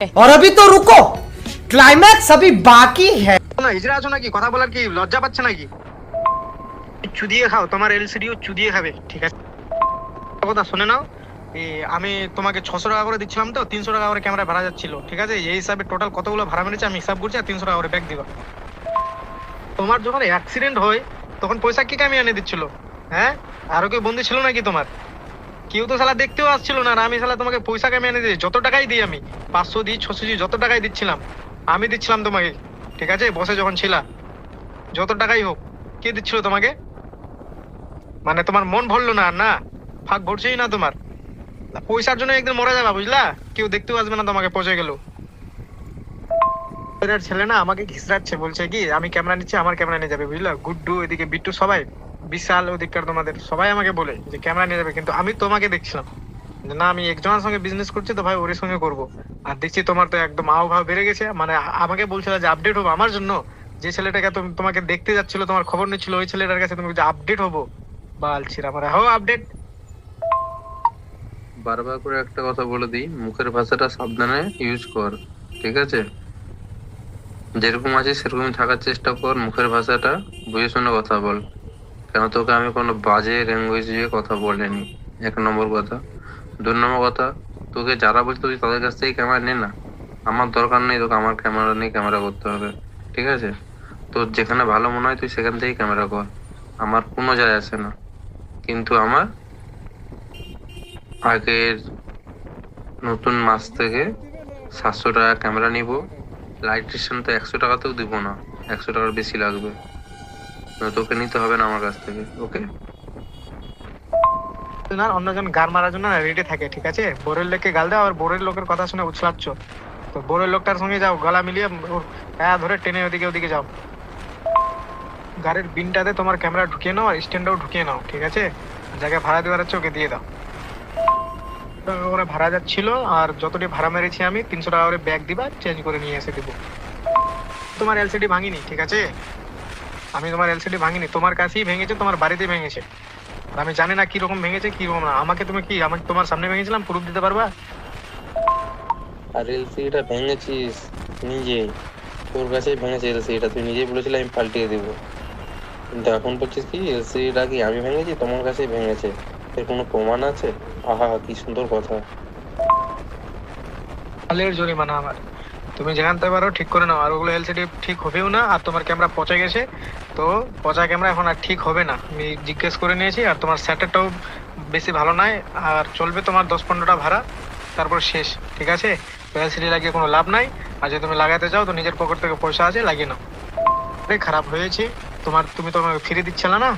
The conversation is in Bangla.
और अभी तो रुको क्लाइमैक्स अभी बाकी है না হিজড়া আছো নাকি কথা বলার কি লজ্জা পাচ্ছে নাকি চুদিয়ে খাও তোমার এলসিডিও চুদিয়ে খাবে ঠিক আছে একটা কথা শুনে নাও এই আমি তোমাকে ছশো টাকা করে দিচ্ছিলাম তো তিনশো টাকা করে ক্যামেরা ভাড়া যাচ্ছিল ঠিক আছে এই হিসাবে টোটাল কতগুলো ভাড়া মেরেছে আমি হিসাব করছি আর তিনশো টাকা করে ব্যাগ দিবা তোমার যখন অ্যাক্সিডেন্ট হয় তখন পয়সা কি কামিয়ে এনে দিচ্ছিল হ্যাঁ আরো কেউ বন্ধু ছিল নাকি তোমার কেউ তো শালা দেখতেও আসছিল না আমি শালা তোমাকে পয়সা কামিয়ে এনে দিই যত টাকাই দিই আমি, পাঁচশো দিই, ছশো দিই, যত টাকাই দিচ্ছিলাম, আমি দিচ্ছিলাম তোমাকে। ঠিক আছে? বসে যখন ছিলা, যত টাকাই হোক, কে দিচ্ছিল তোমাকে? মানে তোমার মন ভরলো না না? ফাঁক ভরছেই না তোমার। পয়সার জন্য একদিন মরে যাবা, বুঝলা? কেউ দেখতেও আসবে না তোমাকে, পচে গেল। ছেলে না আমাকে ঘিসরাচ্ছে বলছে কি, আমি ক্যামেরা নিচ্ছি, আমার ক্যামেরা নিয়ে যাবে, বুঝলা? গুড্ডু, এদিকে বিট্টু সবাই। বিশাল ওদিককার তোমাদের। সবাই আমাকে বলে যে ক্যামেরা নিয়ে যাবে, কিন্তু আমি তোমাকে দেখছিলাম। যে না, আমি একজনের সঙ্গে বিজনেস করছি তো ভাই ওর সঙ্গে করব। আর দেখছি তোমার তো একদম আও ভাব বেড়ে গেছে। মানে আমাকে বলছিল যে আপডেট হব আমার জন্য। যে ছেলেটাকে তুমি তোমাকে দেখতে যাচ্ছিল, তোমার খবর নিচ্ছিল, ওই ছেলেটার কাছে তুমি যে আপডেট হব। বাল ছিরা মানে হো আপডেট বারবার করে একটা কথা বলে দিই, মুখের ভাষাটা সাবধানে ইউজ কর, ঠিক আছে? যেরকম আছিস সেরকমই থাকার চেষ্টা কর, মুখের ভাষাটা বুঝে শুনে কথা বল। কেন তোকে আমি কোনো বাজে ল্যাঙ্গুয়েজ কথা বলিনি? এক নম্বর কথা। দু নম্বর কথা, তোকে যারা বলছে তুই তাদের কাছ থেকে ক্যামেরা নে না। আমার দরকার নেই তোকে, আমার ক্যামেরা নিয়ে ক্যামেরা করতে হবে। ঠিক আছে? তোর যেখানে ভালো মনে হয় তুই সেখান থেকেই ক্যামেরা কর। আমার কোনো যায় আসে না। কিন্তু আমার আগের নতুন মাস থেকে সাতশো টাকা ক্যামেরা নিব। লাইট স্টেশন তো একশো টাকাতেও দিব না। একশো টাকার বেশি লাগবে। তোকে নিতে হবে না আমার কাছ থেকে, ওকে? না অন্যজন গান মারার জন্য রেডি থাকে, ঠিক আছে? বোরের লোককে গাল দাও, আর বোরের লোকের কথা শুনে উছলাচ্ছ তো বোরের লোকটার সঙ্গে যাও, গলা মিলিয়ে ধরে টেনে ওদিকে ওদিকে যাও। গাড়ির বিনটাতে তোমার ক্যামেরা ঢুকিয়ে নাও, আর স্ট্যান্ডটাও ঢুকিয়ে নাও, ঠিক আছে? জায়গায় ভাড়া দেওয়ার আছে ওকে দিয়ে দাও। ওরা ভাড়া যাচ্ছিল, আর যতটি ভাড়া মেরেছি আমি, তিনশো টাকা করে ব্যাগ দিবা চেঞ্জ করে নিয়ে এসে দিব। তোমার এলসিডি ভাঙিনি, ঠিক আছে? আমি তোমার এলসিডি ভাঙিনি তোমার কাছেই ভেঙেছে তোমার বাড়িতে ভেঙেছে। আমি জানি না কীরকম ভেঙেছে কীরকম না। আমাকে তুমি কি আমাকে তোমার সামনে ভেঙেছিলাম প্রুফ দিতে পারবা? আর এলসিটা ভেঙেছিস নিজে। তোর কাছেই ভেঙেছে এলসিটা তুই নিজেই বলেছিলি আমি পাল্টিয়ে দিব। কিন্তু এখন বলছিস কি এলসিটা কি আমি ভেঙেছি? তোমার কাছেই ভেঙেছে। এর কোনো প্রমাণ আছে? আহা কি সুন্দর কথা। জরিমানা আমার। তুমি যেখান থেকে পারো, ঠিক করে নাও। আর ওগুলো এলসিডি ঠিক হবেও না, আর তোমার ক্যামেরা পচে গেছে, তো পচা ক্যামেরা এখন আর ঠিক হবে না। আমি জিজ্ঞেস করে নিয়েছি, আর তোমার স্যাটারটাও বেশি ভালো নয় আর চলবে তোমার দশ পনেরোটা ভাড়া, তারপর শেষ, ঠিক আছে? এলসিডি লাগিয়ে কোনো লাভ নাই, আর যদি তুমি লাগাতে চাও, তো নিজের পকেট থেকে পয়সা আছে, লাগিয়ে নাও। খারাপ হয়েছে, তোমার, তুমি তো আমাকে ফিরে দিচ্ছিলে না?